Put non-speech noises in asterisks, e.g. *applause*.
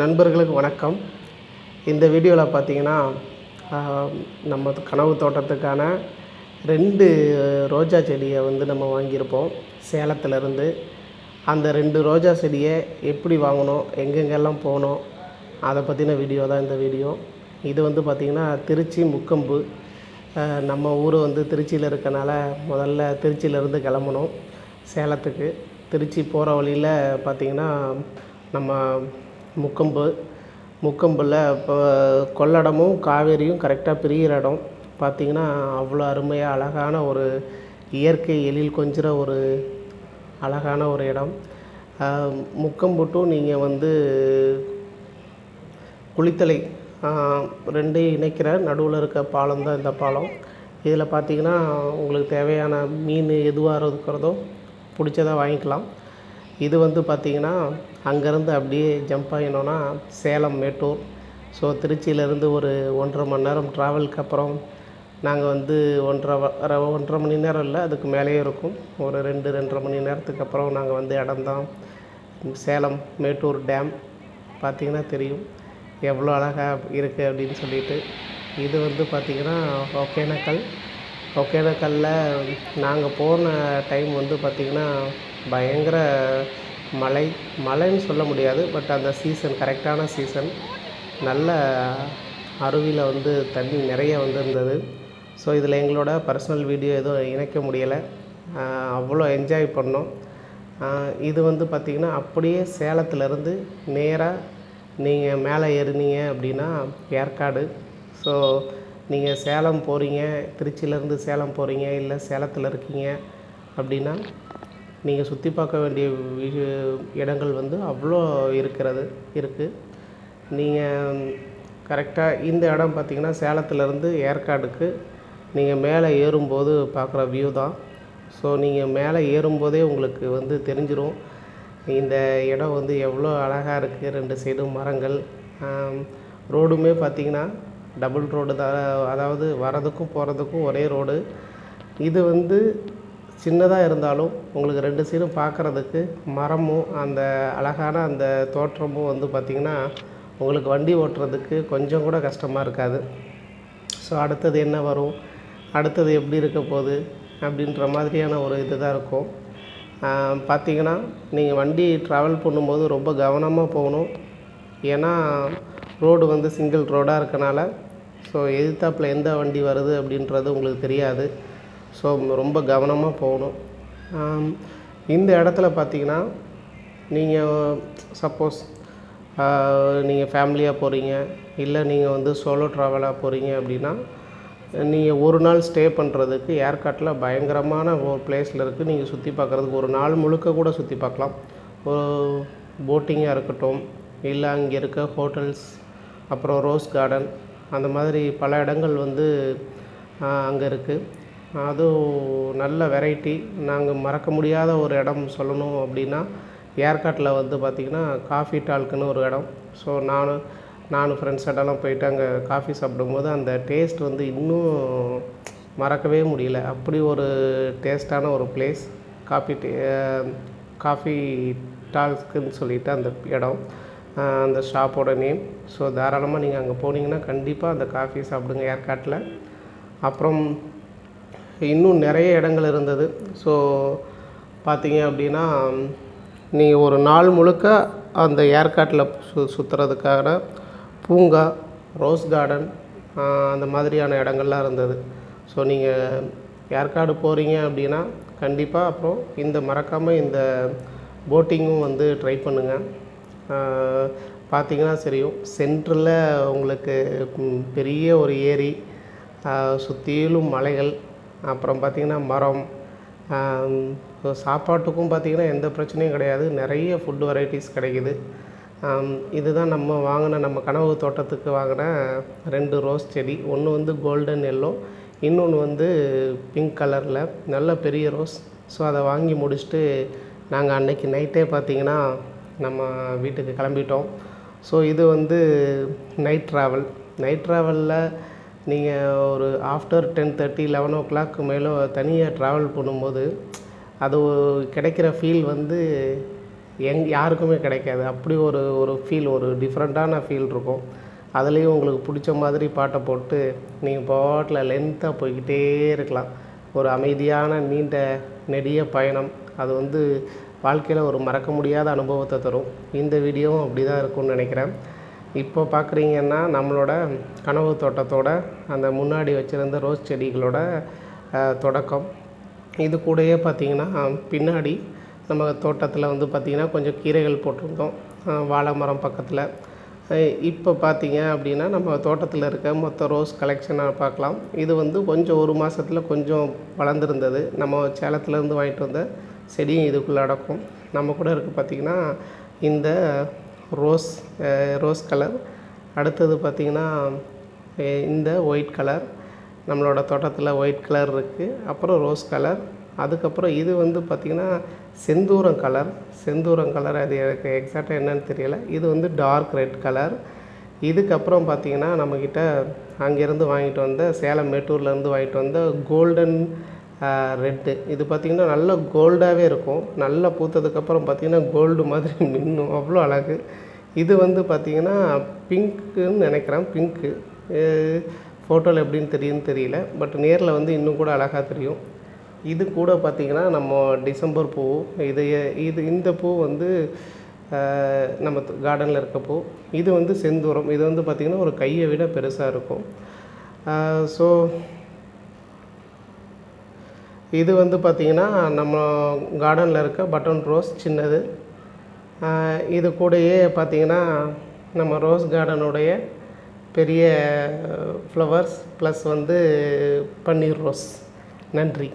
நண்பர்களுக்கு வணக்கம். இந்த வீடியோவில் பார்த்தீங்கன்னா நம்ம கனவு தோட்டத்துக்கான ரெண்டு ரோஜா செடியை வந்து நம்ம வாங்கியிருப்போம். சேலத்துலேருந்து. அந்த ரெண்டு ரோஜா செடியை எப்படி வாங்கணும் எங்கெங்கெல்லாம் போகணும் அதை பற்றின வீடியோ தான் இந்த வீடியோ. இது வந்து பார்த்திங்கன்னா திருச்சி முக்கம்பு. நம்ம ஊர் வந்து திருச்சியில் இருக்கனால முதல்ல திருச்சியிலேருந்து கிளம்பணும் சேலத்துக்கு. திருச்சி போகிற வழியில் பார்த்திங்கன்னா நம்ம முக்கம்பு முக்கம்பில் இப்போ கொள்ளடமும் காவேரியும் கரெக்டாக பிரிகிற இடம். பார்த்திங்கன்னா அவ்வளோ அருமையாக அழகான ஒரு இயற்கை எழில் கொஞ்சிற ஒரு அழகான ஒரு இடம். முக்கம்புட்டும் நீங்கள் வந்து குளித்தலை ரெண்டையும் இணைக்கிற நடுவில் இருக்க பாலம் தான் இந்த பாலம். இதில் பார்த்தீங்கன்னா உங்களுக்கு தேவையான மீன் எதுவாக இருக்கிறதோ பிடிச்சதா வாங்கிக்கலாம். இது வந்து பார்த்திங்கன்னா அங்கேருந்து அப்படியே ஜம்ப் ஆகினோன்னா சேலம் மேட்டூர். ஸோ திருச்சியிலேருந்து ஒரு ஒன்றரை மணி நேரம் ட்ராவலுக்கு அப்புறம் நாங்கள் வந்து ஒன்றரை ஒன்றரை மணி நேரம் இல்லை அதுக்கு மேலேயே இருக்கும். ஒரு ரெண்டு ரெண்டரை மணி நேரத்துக்கு அப்புறம் நாங்கள் வந்து இடம்தான் சேலம் மேட்டூர் டேம் பார்த்திங்கன்னா தெரியும். எவ்வளோ அழகாக இருக்குது அப்படின்னு சொல்லிட்டு. இது வந்து பார்த்திங்கன்னா ஒகேனக்கல். ஒகேனக்கல்லில் நாங்கள் போன டைம் வந்து பார்த்திங்கன்னா பயங்கர மழை மழைன்னு சொல்ல முடியாது பட் அந்த சீசன் கரெக்டான சீசன் நல்ல அருவியில் வந்து தண்ணி நிறைய வந்திருந்தது. ஸோ இதில் எங்களோட பர்சனல் வீடியோ எதுவும் இணைக்க முடியலை. அவ்வளோ என்ஜாய் பண்ணோம். இது வந்து பார்த்திங்கன்னா அப்படியே சேலத்துலேருந்து நேராக நீங்கள் மேலே ஏறுனீங்க அப்படின்னா ஏற்காடு. ஸோ நீங்கள் சேலம் போகிறீங்க திருச்சியிலேருந்து சேலம் போகிறீங்க இல்லை சேலத்தில் இருக்கீங்க அப்படின்னா நீங்கள் சுற்றி பார்க்க வேண்டிய இடங்கள் வந்து அவ்வளோ இருக்கிறது இருக்குது நீங்கள் கரெக்டாக இந்த இடம் பார்த்தீங்கன்னா சேலத்துலேருந்து ஏற்காடுக்கு நீங்கள் மேலே ஏறும்போது பார்க்குற வியூ தான். ஸோ நீங்கள் மேலே ஏறும்போதே உங்களுக்கு வந்து தெரிஞ்சிடும் இந்த இடம் வந்து எவ்வளோ அழகாக இருக்குது ரெண்டு சைடும் மரங்கள். ரோடுமே பார்த்தீங்கன்னா டபுள் ரோடு தான். அதாவது வரதுக்கும் போகிறதுக்கும் ஒரே ரோடு இது வந்து சின்னதாக இருந்தாலும் உங்களுக்கு ரெண்டு சைடும் பார்க்குறதுக்கு மரமும் அந்த அழகான அந்த தோற்றமும் வந்து பார்த்திங்கன்னா உங்களுக்கு வண்டி ஓட்டுறதுக்கு கொஞ்சம் கூட கஷ்டமாக இருக்காது. ஸோ அடுத்தது என்ன வரும்? அடுத்தது எப்படி இருக்க போகுது? அப்படின்ற மாதிரியான ஒரு இது தான் இருக்கும் பார்த்திங்கன்னா நீங்கள் வண்டி ட்ராவல் பண்ணும்போது ரொம்ப கவனமாக போகணும். ஏன்னா ரோடு வந்து சிங்கிள் ரோடாக இருக்கனால ஸோ எதிர்த்தாப்பில் எந்த வண்டி வருது அப்படின்றது உங்களுக்கு தெரியாது. ஸோ ரொம்ப கவனமாக போகணும். இந்த இடத்துல பார்த்தீங்கன்னா நீங்கள் சப்போஸ் நீங்கள் ஃபேமிலியாக போகிறீங்க இல்லை நீங்கள் வந்து சோலோ ட்ராவலாக போகிறீங்க அப்படின்னா நீங்கள் ஒரு நாள் ஸ்டே பண்ணுறதுக்கு ஏர்காட்டில் பயங்கரமான ஒரு பிளேஸில் இருக்குது நீங்கள் சுற்றி பார்க்குறதுக்கு ஒரு நாள் முழுக்க கூட சுற்றி பார்க்கலாம். ஒரு போட்டிங்காக இருக்கட்டும் இல்லை அங்கே இருக்க ஹோட்டல்ஸ் அப்புறம் ரோஸ் கார்டன் அந்த மாதிரி பல இடங்கள் வந்து அங்கே இருக்குது அதுவும் நல்ல வெரைட்டி நாங்கள் மறக்க முடியாத ஒரு இடம் சொல்லணும் அப்படின்னா ஏற்காட்டில் வந்து பார்த்திங்கன்னா காஃபி டால்க்குன்னு ஒரு இடம். ஸோ நானும் நானும் ஃப்ரெண்ட்ஸ் இடம்லாம் போயிட்டு அங்கே காஃபி சாப்பிடும்போது அந்த டேஸ்ட் வந்து இன்னும் மறக்கவே முடியல. அப்படி ஒரு டேஸ்டான ஒரு பிளேஸ் காஃபி டே காஃபி டால்ஸ்க்குன்னு சொல்லிட்டு அந்த இடம் அந்த ஷாப்போட நேம் ஸோ தாராளமாக நீங்கள் அங்கே போனீங்கன்னா கண்டிப்பாக அந்த காஃபி சாப்பிடுங்க ஏற்காட்டில் அப்புறம் இன்னும் நிறைய இடங்கள் இருந்தது. ஸோ பார்த்தீங்க அப்படின்னா நீங்கள் ஒரு நாள் முழுக்க அந்த ஏற்காட்டில் சு சுற்றுறதுக்கான பூங்கா ரோஸ் கார்டன் அந்த மாதிரியான இடங்கள்லாம் இருந்தது. ஸோ நீங்கள் ஏற்காடு போகிறீங்க அப்படின்னா கண்டிப்பாக அப்புறம் இந்த மறக்காமல் இந்த போட்டிங்கும் வந்து ட்ரை பண்ணுங்கள் பார்த்தீங்கன்னா சரியும் சென்டரில் உங்களுக்கு பெரிய ஒரு ஏரி சுற்றிலும் மலைகள் அப்புறம் பார்த்திங்கன்னா மரம் சாப்பாட்டுக்கும் பார்த்திங்கன்னா எந்த பிரச்சனையும் கிடையாது. நிறைய ஃபுட் வெரைட்டிஸ் கிடைக்குது. இதுதான் நம்ம வாங்கின நம்ம கனவு தோட்டத்துக்கு வாங்கின ரெண்டு ரோஸ் செடி. ஒன்று வந்து கோல்டன் எல்லோ இன்னொன்று வந்து பிங்க் கலரில் நல்ல பெரிய ரோஸ் ஸோ அதை வாங்கி முடிச்சுட்டு நாங்கள் அன்னைக்கு நைட்டே பார்த்திங்கன்னா நம்ம வீட்டுக்கு கிளம்பிட்டோம். ஸோ இது வந்து நைட் ட்ராவல் நைட் ட்ராவலில் நீங்கள் ஒரு after ten thirty eleven o'clock மேலே தனியாக ட்ராவல் பண்ணும்போது அது கிடைக்கிற ஃபீல் வந்து எங் யாருக்குமே கிடைக்காது. அப்படி ஒரு ஒரு ஃபீல் ஒரு டிஃப்ரெண்ட்டான ஃபீல் இருக்கும். அதுலேயும் உங்களுக்கு பிடிச்ச மாதிரி பாட்டை போட்டு நீங்கள் பாட்டில் லென்த்தாக போய்கிட்டே இருக்கலாம். ஒரு அமைதியான நீண்ட நெடிய பயணம். அது வந்து வாழ்க்கையில் ஒரு மறக்க முடியாத அனுபவத்தை தரும். இந்த வீடியோவும் அப்படி தான் இருக்கும்னு நினைக்கிறேன். இப்போ பார்க்குறீங்கன்னா நம்மளோட கனவு தோட்டத்தோட அந்த முன்னாடி வச்சுருந்த ரோஸ் செடிகளோட தொடக்கம். இது கூடயே பார்த்தீங்கன்னா பின்னாடி நம்ம தோட்டத்தில் வந்து பார்த்திங்கன்னா கொஞ்சம் கீரைகள் போட்டிருந்தோம். வாழை மரம் பக்கத்தில். இப்போ பார்த்தீங்க அப்படின்னா நம்ம தோட்டத்தில் இருக்க மொத்த ரோஸ் கலெக்ஷனை பார்க்கலாம். இது வந்து கொஞ்சம் ஒரு மாதத்தில் கொஞ்சம் வளர்ந்துருந்தது. நம்ம சேலத்துலேருந்து வாங்கிட்டு வந்த செடியும் இதுக்குள்ளே அடக்கும். நம்ம கூட இருக்குது பார்த்திங்கன்னா இந்த ரோஸ் ரோஸ் கலர். அடுத்தது பார்த்திங்கன்னா இந்த ஒயிட் கலர். நம்மளோட தோட்டத்தில் ஒயிட் கலர் இருக்குது அப்புறம் ரோஸ் கலர். அதுக்கப்புறம் இது வந்து பார்த்திங்கன்னா செந்தூரம் கலர். செந்தூரம் கலர் அது எனக்கு எக்ஸாக்டாக என்னன்னு தெரியலை. இது வந்து டார்க் ரெட் கலர். இதுக்கப்புறம் பார்த்திங்கன்னா நம்மக்கிட்ட அங்கேருந்து வாங்கிட்டு வந்த சேலம் மேட்டூர்லேருந்து வாங்கிட்டு வந்த கோல்டன் ரெட்டு. இது பார்த்திங்கன்னா நல்ல கோல்டாகவே இருக்கும். நல்லா பூத்ததுக்கப்புறம் பார்த்திங்கன்னா கோல்டு மாதிரி *laughs* மின்னும் அவ்வளோ அழகு. இது வந்து பார்த்திங்கன்னா பிங்க்குன்னு நினைக்கிறேன். பிங்க்கு. ஃபோட்டோவில் எப்படின்னு தெரியும்னு தெரியல. பட் நேரில் வந்து இன்னும் கூட அழகாக தெரியும். இது கூட பார்த்திங்கன்னா நம்ம டிசம்பர் பூ. இது இது இந்த பூ வந்து நம்ம கார்டனில் இருக்க பூ. இது வந்து செந்தூரம். இது வந்து பார்த்திங்கன்னா ஒரு கையை விட பெருசாக இருக்கும். ஸோ இது வந்து பார்த்திங்கன்னா நம்ம கார்டனில் இருக்க பட்டன் ரோஸ் சின்னது. இது கூடயே பார்த்திங்கன்னா நம்ம ரோஸ் கார்டனுடைய பெரிய ஃப்ளவர்ஸ் ப்ளஸ் வந்து பன்னீர் ரோஸ் நன்றி.